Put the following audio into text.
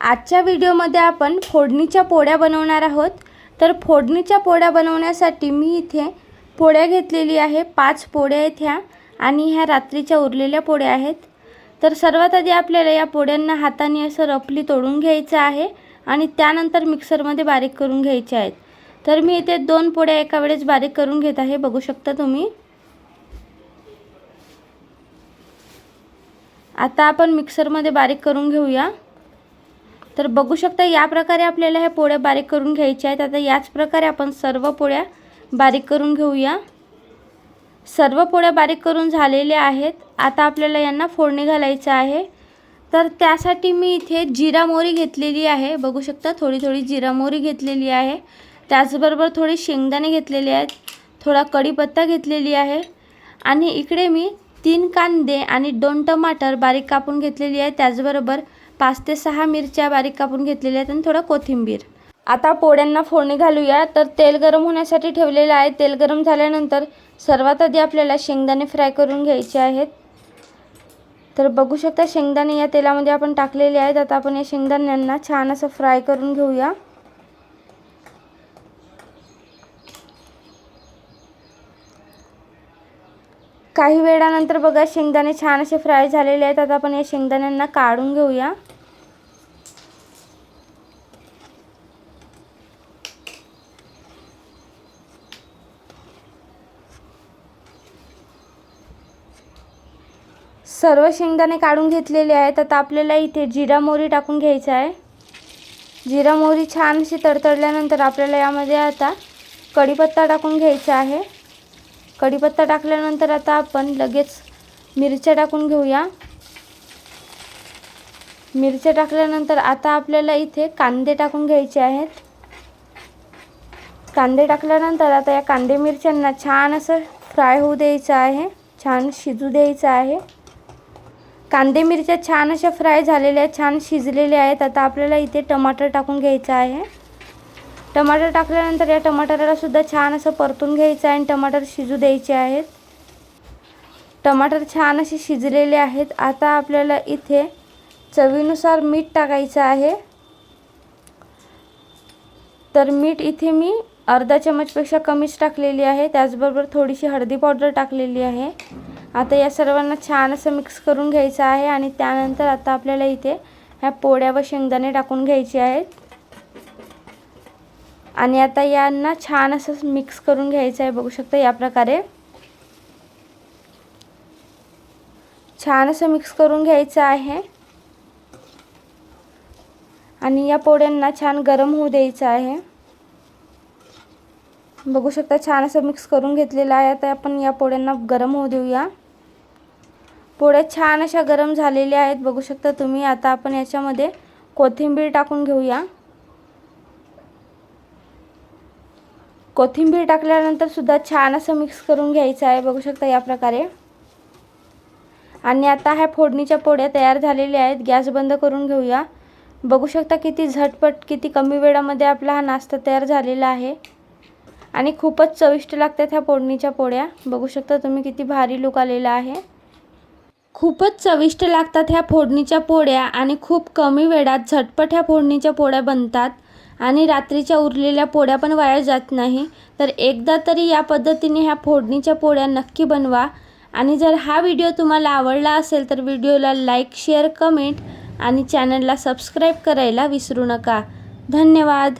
आजच्या व्हिडिओमध्ये आपण फोडणीच्या पोळ्या बनवणार आहोत. तर फोडणीच्या पोळ्या बनवण्यासाठी मी इथे पोळ्या घेतलेली आहे. पाच पोळ्या आहेत ह्या आणि ह्या रात्रीच्या उरलेल्या पोळ्या आहेत. तर सर्वात आधी आपल्याला या पोळ्यांना हाताने असं रफली तोडून घ्यायचं आहे आणि त्यानंतर मिक्सरमध्ये बारीक करून घ्यायचे आहेत. तर मी इथे दोन पोळ्या एका वेळेस बारीक करून घेत आहे. बघू शकता तुम्ही. आता आपण मिक्सरमध्ये बारीक करून घेऊया. तर बघू शकता या प्रकारे आपल्याला ह्या पोळ्या बारीक करून घ्यायच्या आहेत. आता याच प्रकारे आपण सर्व पोळ्या बारीक करून घेऊया. सर्व पोळ्या बारीक करून झालेल्या आहेत. आता आपल्याला यांना फोडणी घालायचं आहे. तर त्यासाठी मी इथे जिरा मोहरी घेतलेली आहे. बघू शकता थोडी थोडी जिरा मोहरी घेतलेली आहे. त्याचबरोबर थोडी शेंगदाणे घेतलेले आहेत. थोडा कढीपत्ता घेतलेली आहे. आणि इकडे मी तीन कांदे आणि दोन टमाटर बारीक कापून घेतलेली आहे. त्याचबरोबर पाच ते सहा मिरच्या बारीक कापून घेतलेल्या आहेत आणि थोडा कोथिंबीर. आता पोळ्यांना फोडणी घालूया. तर तेल गरम होण्यासाठी ठेवलेलं आहे. तेल गरम झाल्यानंतर सर्वात आधी आपल्याला शेंगदाणे फ्राय करून घ्यायचे आहेत. तर बघू शकता शेंगदाणे या तेलामध्ये आपण टाकलेले आहेत. आता आपण या शेंगदाण्यांना छान असं फ्राय करून घेऊया. काही वेळानंतर बघा शेंगदाणे छान असे फ्राय झालेले आहेत. आता आपण या शेंगदाण्यांना काढून घेऊया. सर्व शेंगदाणे काढून घेतलेले आहेत. आता आपल्याला इथे जिरा मोहरी टाकून घ्यायचं आहे. जिरा मोहरी छान अशी तडतडल्यानंतर आपल्याला यामध्ये आता कढीपत्ता टाकून घ्यायचा आहे. कढीपत्ता टाकल्यानंतर आता आपण लगेच मिरच्या टाकून घेऊया. मिरच्या टाकल्यानंतर आता आपल्याला इथे कांदे टाकून घ्यायचे आहेत. कांदे टाकल्यानंतर आता या कांदे मिरच्यांना छान असं फ्राय होऊ द्यायचं आहे. छान शिजू द्यायचं आहे. कांदे मिरच्या छान अशा फ्राय झालेल्या आहेत छान शिजलेल्या आहेत. आता आपल्याला इथे टमाटर टाकून घ्यायचं आहे. टमाटर टाकल्यानंतर या टमाटराला सुद्धा छान असं परतून घ्यायचं आहे आणि टमाटर शिजू द्यायचे आहेत. टमाटर छान असे शिजलेले आहेत. आता आपल्याला इथे चवीनुसार मीठ टाकायचं आहे. तर मीठ इथे मी अर्धा चमचपेक्षा कमीच टाकलेली आहे. त्याचबरोबर थोडीशी हळदी पावडर टाकलेली आहे. आता या सर्वांना छान असं मिक्स करून घ्यायचं आहे आणि त्यानंतर आता आपल्याला इथे ह्या पोळ्या व शेंगदाणे टाकून घ्यायचे आहेत. आणि आता यांना छान असं मिक्स करून घ्यायचं आहे. बघू शकता या प्रकारे. छान असं मिक्स करून घ्यायचं आहे. आणि या पोळ्यांना छान गरम होऊ द्यायचं आहे. बघू शकता छान असं मिक्स करून घेतलेलं आहे. आता आपण या पोळ्यांना गरम होऊ देऊया. पोळ्या छान अशा गरम झालेल्या आहेत. बघू शकता तुम्ही. आता आपण याच्यामध्ये कोथिंबीर टाकून घेऊया. कोथिंबीर टाकल्यानंतर सुद्धा छान असं मिक्स करून घ्यायचं आहे. बघू शकता या प्रकारे. आणि आता ह्या फोडणीच्या पोळ्या तयार झालेल्या आहेत. गॅस बंद करून घेऊया. बघू शकता किती झटपट किती कमी वेळामध्ये आपला हा नाश्ता तयार झालेला आहे. आणि खूपच चविष्ट लागतात ह्या फोडणीच्या पोळ्या. बघू शकता तुम्ही किती भारी लुक आलेला आहे. खूपच चविष्ट लागतात ह्या फोडणीच्या पोळ्या आणि खूप कमी वेळात झटपट ह्या फोडणीच्या पोळ्या बनतात. आणि रात्रीच्या उरलेल्या पोळ्या पण वाया जात नाही. तर एकदा तरी या पद्धतीने ह्या फोडणीच्या पोळ्या नक्की बनवा. आणि जर हा व्हिडिओ तुम्हाला आवडला असेल तर व्हिडिओला लाईक शेअर कमेंट आणि चॅनलला सबस्क्राईब करायला विसरू नका. धन्यवाद.